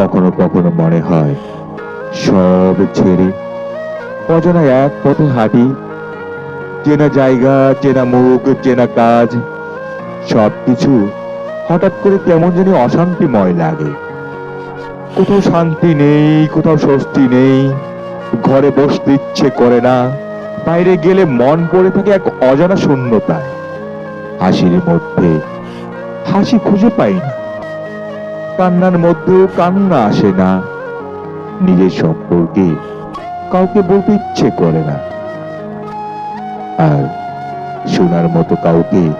কখনো কখনো মনে হয়। সব ছেড়ে অজানা এক পথে হাঁটি। চেনা জায়গা, চেনা মুখ, চেনা কাজ, সবকিছু হঠাৎ করে কেমন জানি অশান্তিময় লাগে। কোথাও শান্তি নেই, কোথাও স্বস্তি নেই, ঘরে বসতে ইচ্ছে করে না, বাইরে গেলে মন পড়ে থাকে এক অজানা শূন্যতায়। হাসির মধ্যে হাসি খুঁজে পাই না। কান্নার মধ্যেও কান্না আসে না। নিজের সম্পর্কে কাউকে বলতে ইচ্ছে করে না। আর শোনার মতো কাউকে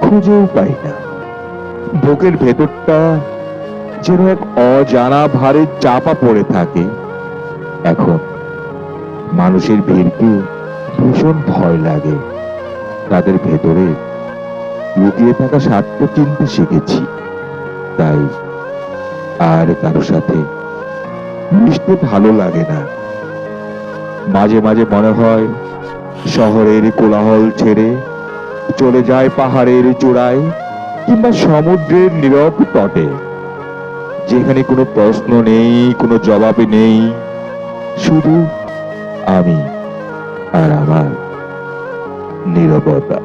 খুঁজেও পাই না। বুকের ভেতরটা যেন এক অজানা ভারে চাপা পড়ে থাকে। এখন মানুষের ভিড়কে ভীষণ ভয় লাগে। তাদের ভেতরে লুকিয়ে থাকা স্বার্থ চিনতে শিখেছি। তাই আর কারও সাথে মিশতে ভালো লাগে না। মাঝে মাঝে মনে হয় শহরের কোলাহল ছেড়ে চলে যায় পাহাড়ের চূড়ায় কিংবা সমুদ্রের নীরব তটে। যেখানে কোনো প্রশ্ন নেই, কোনো জবাব নেই, শুধু আমি আর আমার নীরবতা।